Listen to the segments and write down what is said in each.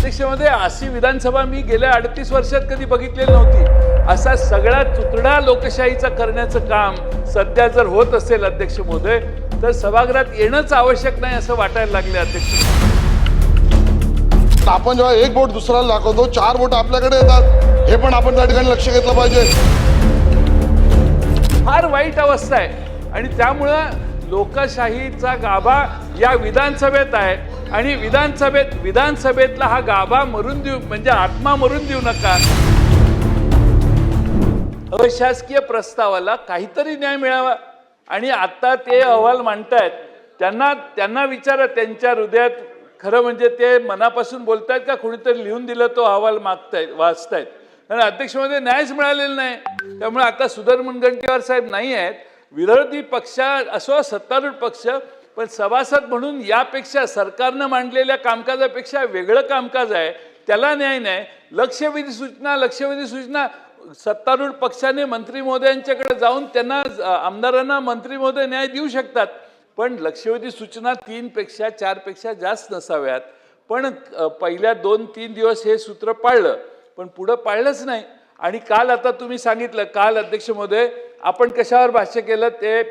अध्यक्षमध्ये अशी विधानसभा मी गेल्या अडतीस वर्षात कधी बघितलेली नव्हती. असा सगळा तुतडा लोकशाहीचा करण्याचं काम सध्या जर होत असेल अध्यक्ष महोदय तर सभागृहात येणंच आवश्यक नाही असं वाटायला लागले अध्यक्ष आपण जेव्हा एक बोट दुसऱ्याला दाखवतो चार बोट आपल्याकडे येतात. हे पण आपण त्या ठिकाणी लक्ष घेतलं पाहिजे. फार वाईट अवस्था आहे. आणि त्यामुळं लोकशाहीचा गाभा या विधानसभेत आहे. आणि विधानसभेत विधानसभेतला हा गाभा मरून देऊ म्हणजे आत्मा मरून देऊ नका. अशासकीय प्रस्तावाला काहीतरी न्याय मिळावा. आणि आता ते अहवाल मांडतायत. त्यांना त्यांना विचारा त्यांच्या हृदयात खरं म्हणजे ते मनापासून बोलतायत का कोणीतरी लिहून दिलं तो अहवाल मागतायत वाचतायत. कारण अध्यक्षमध्ये न्यायच मिळालेला नाही. त्यामुळे आता सुधर मुनगंटीवार साहेब नाही आहेत. विरोधी पक्ष असो सत्तारूढ पक्ष पण सभासद म्हणून यापेक्षा सरकारनं मांडलेल्या कामकाजापेक्षा वेगळं कामकाज आहे त्याला न्याय नाही. लक्षवेधी सूचना लक्षवेधी सूचना. सत्तारूढ पक्षाने मंत्री महोदयांच्याकडे जाऊन त्यांना आमदारांना मंत्री महोदय न्याय देऊ शकतात. पण लक्षवेधी सूचना तीनपेक्षा चारपेक्षा जास्त नसाव्यात. पण पहिल्या दोन तीन दिवस हे सूत्र पाळलं. पण पुढं पाळलंच नाही. आणि काल आता तुम्ही सांगितलं काल अध्यक्ष महोदय आपण कशावर भाष्य केलं ते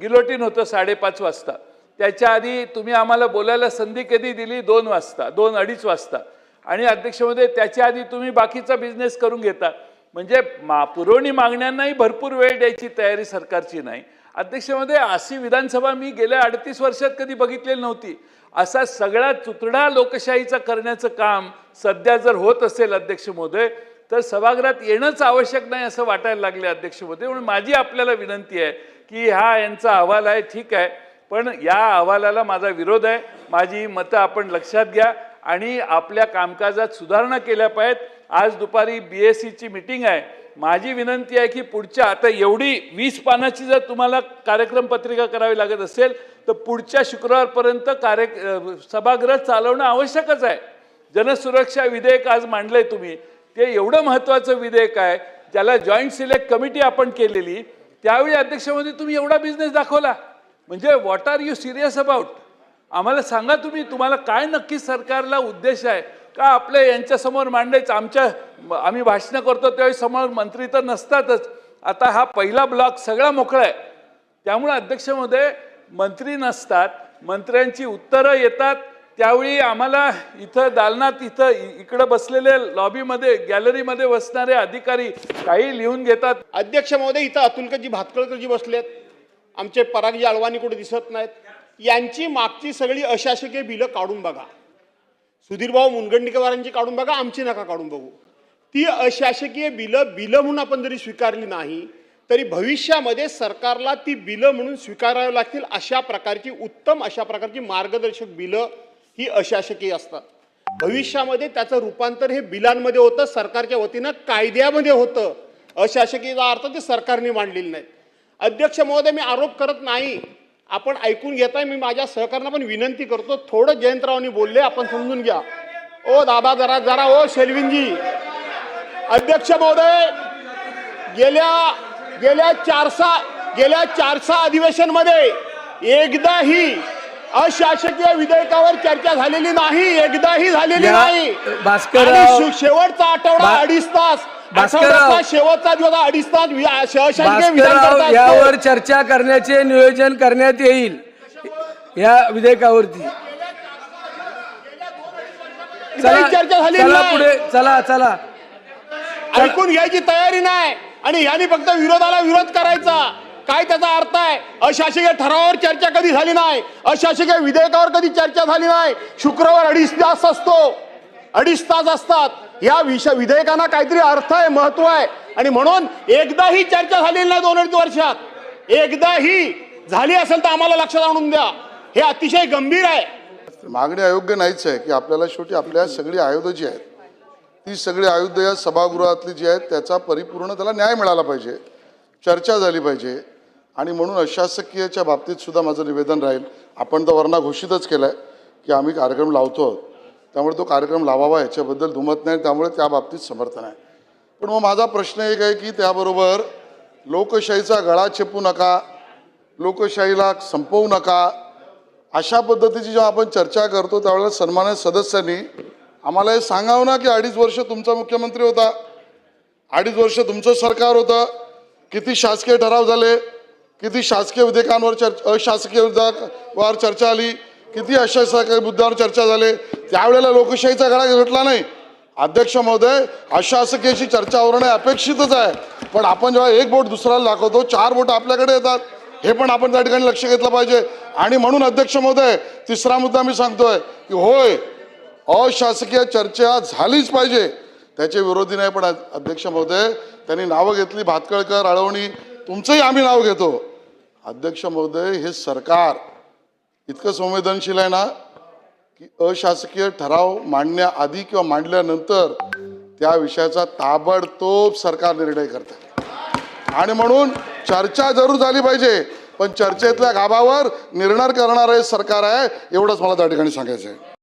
गिलोटीन होतं साडेपाच वाजता. त्याच्या आधी तुम्ही आम्हाला बोलायला संधी कधी दिली? दोन वाजता दोन अडीच वाजता. आणि अध्यक्षमध्ये त्याच्या आधी तुम्ही बाकीचा बिझनेस करून घेता. म्हणजे मा पुरवणी मागण्यांनाही भरपूर वेळ द्यायची तयारी सरकारची नाही. अध्यक्षमध्ये अशी विधानसभा मी गेल्या अडतीस वर्षात कधी बघितलेली नव्हती. असा सगळा चुतडा लोकशाहीचा करण्याचं काम सध्या जर होत असेल अध्यक्ष महोदय तर सभागृहात येणंच आवश्यक नाही असं वाटायला लागले अध्यक्ष म्हणून माझी आपल्याला विनंती आहे की हा यांचा अहवाल आहे ठीक आहे. पण या अहवालाला माझा विरोध आहे. माझी मतं आपण लक्षात घ्या आणि आपल्या कामकाजात सुधारणा केल्या पाहिजेत. आज दुपारी बी एस सीची मिटिंग आहे. माझी विनंती आहे की पुढच्या आता एवढी वीस पानाची जर तुम्हाला कार्यक्रम पत्रिका करावी लागत असेल तर पुढच्या शुक्रवारपर्यंत कार्य सभागृह चालवणं आवश्यकच आहे. जनसुरक्षा विधेयक आज मांडलं आहे तुम्ही. ते एवढं महत्त्वाचं विधेयक आहे ज्याला जॉईंट सिलेक्ट कमिटी आपण केलेली त्यावेळी अध्यक्षमध्ये तुम्ही एवढा बिझनेस दाखवला. म्हणजे what are you serious about आम्हाला सांगा तुम्ही तुम्हाला काय नक्की सरकारला उद्देश आहे? का आपल्या यांच्यासमोर मांडायचं? आमच्या आम्ही भाषणं करतो त्यावेळी समोर मंत्री तर नसतातच. आता हा पहिला ब्लॉक सगळा मोकळा आहे. त्यामुळे अध्यक्षमध्ये मंत्री नसतात मंत्र्यांची उत्तरं येतात त्यावेळी आम्हाला इथं दालनात इथं इकडं बसलेले लॉबीमध्ये गॅलरीमध्ये बसणारे अधिकारी काही लिहून घेतात. अध्यक्ष महोदय इथं अतुलकरजी भातकळकरजी बसलेत. आमचे परागजी अळवानी कुठे दिसत नाहीत. यांची मागची सगळी अशासकीय बिलं काढून बघा. सुधीरभाऊ मुनगंडीकरांची काढून बघा आमची नका काढून बघू. ती अशासकीय बिलं बिलं म्हणून आपण जरी स्वीकारली नाही तरी भविष्यामध्ये सरकारला ती बिलं म्हणून स्वीकारावी लागतील अशा प्रकारची उत्तम अशा प्रकारची मार्गदर्शक बिलं ही अशासकीय असतात. भविष्यामध्ये त्याचं रूपांतर हे बिलांमध्ये होतं सरकारच्या वतीनं कायद्यामध्ये होतं. अशासकीयचा अर्थ ते सरकारने मांडलेली नाही अध्यक्ष महोदय मी आरोप करत नाही. आपण ऐकून घेताय मी माझ्या सहकार्यांना पण विनंती करतो. थोडं जयंतरावनी बोलले आपण समजून घ्या. ओ दादा जरा जरा ओ शेलविनजी. अध्यक्ष महोदय गेल्या गेल्या चारसा गेल्या चारसा अधिवेशनमध्ये एकदाही अशासकीय विधेयकावर चर्चा झालेली नाही एकदाही झालेली नाही. आणि शे- शेवटचा आठवडा अडीच तास शेवटचा दिवस अडीच तास अशासकीय विधान यावर. चर्चा करण्याचे नियोजन करण्यात येईल. या विधेयकावरती. चर्चा नाही. पुढे चला चला. ऐकून घ्यायची तयारी नाही. आणि यांनी फक्त विरोधाला विरोध करायचा. काय त्याचा अर्थ आहे? अशासकीय ठरावावर चर्चा कधी झाली नाही? अशासकीय विधेयकावर कधी चर्चा झाली नाही? शुक्रवार अडीच तास असतो. अडीच तास असतात. या विषय विधेयकांना काहीतरी अर्थ आहे महत्त्व आहे. आणि म्हणून एकदाही चर्चा झालेली नाही दोन अडीच वर्षात. एकदाही झाली असेल तर आम्हाला लक्षात आणून द्या. हे अतिशय गंभीर आहे. मागणी अयोग्य नाहीच आहे की आपल्याला शेवटी आपल्या सगळी आयुध जी आहेत ती सगळी आयुधं या सभागृहातली जी आहेत त्याचा परिपूर्ण त्याला न्याय मिळाला पाहिजे. चर्चा झाली पाहिजे. आणि म्हणून अशासकीयच्या बाबतीत सुद्धा माझं निवेदन राहील. आपण तर वरणा घोषितच केलं आहे की आम्ही कार्यक्रम लावतो आहोत. त्यामुळे तो कार्यक्रम लावावा याच्याबद्दल दुमत नाही त्यामुळे त्या बाबतीत समर्थन आहे. पण मग माझा प्रश्न एक आहे की त्याबरोबर लोकशाहीचा गळा चेपू नका लोकशाहीला संपवू नका अशा पद्धतीची जेव्हा आपण चर्चा करतो त्यावेळेला सन्मान्य सदस्यांनी आम्हाला हे सांगावं ना की अडीच वर्ष तुमचा मुख्यमंत्री होता अडीच वर्ष तुमचं सरकार होतं किती शासकीय ठराव झाले किती शासकीय विधेयकांवर चर्चा अशासकीय विधेयकावर चर्चा आली किती अशासकीय मुद्द्यावर चर्चा झाले त्यावेळेला लोकशाहीचा गळा घटला नाही. अध्यक्ष महोदय अशासकीयची चर्चा होणं अपेक्षितच आहे. पण आपण जेव्हा एक बोट दुसऱ्याला दाखवतो चार बोट आपल्याकडे येतात. हे पण आपण त्या ठिकाणी लक्ष घेतलं पाहिजे. आणि म्हणून अध्यक्ष महोदय तिसरा मुद्दा मी सांगतोय की होय अशासकीय चर्चा झालीच पाहिजे. त्याचे विरोधी नाही पण अध्यक्ष महोदय त्यांनी नावं घेतली भातकळकर अळवणी तुमचंही आम्ही नाव घेतो. अध्यक्ष महोदय हे सरकार इतकं संवेदनशील आहे ना की अशासकीय ठराव मांडण्याआधी किंवा मांडल्यानंतर त्या विषयाचा ताबडतोब सरकार निर्णय करते. आणि म्हणून चर्चा जरूर झाली पाहिजे पण चर्चेतल्या गाभावर निर्णय करणारं हे सरकार आहे एवढंच मला त्या ठिकाणी सांगायचं आहे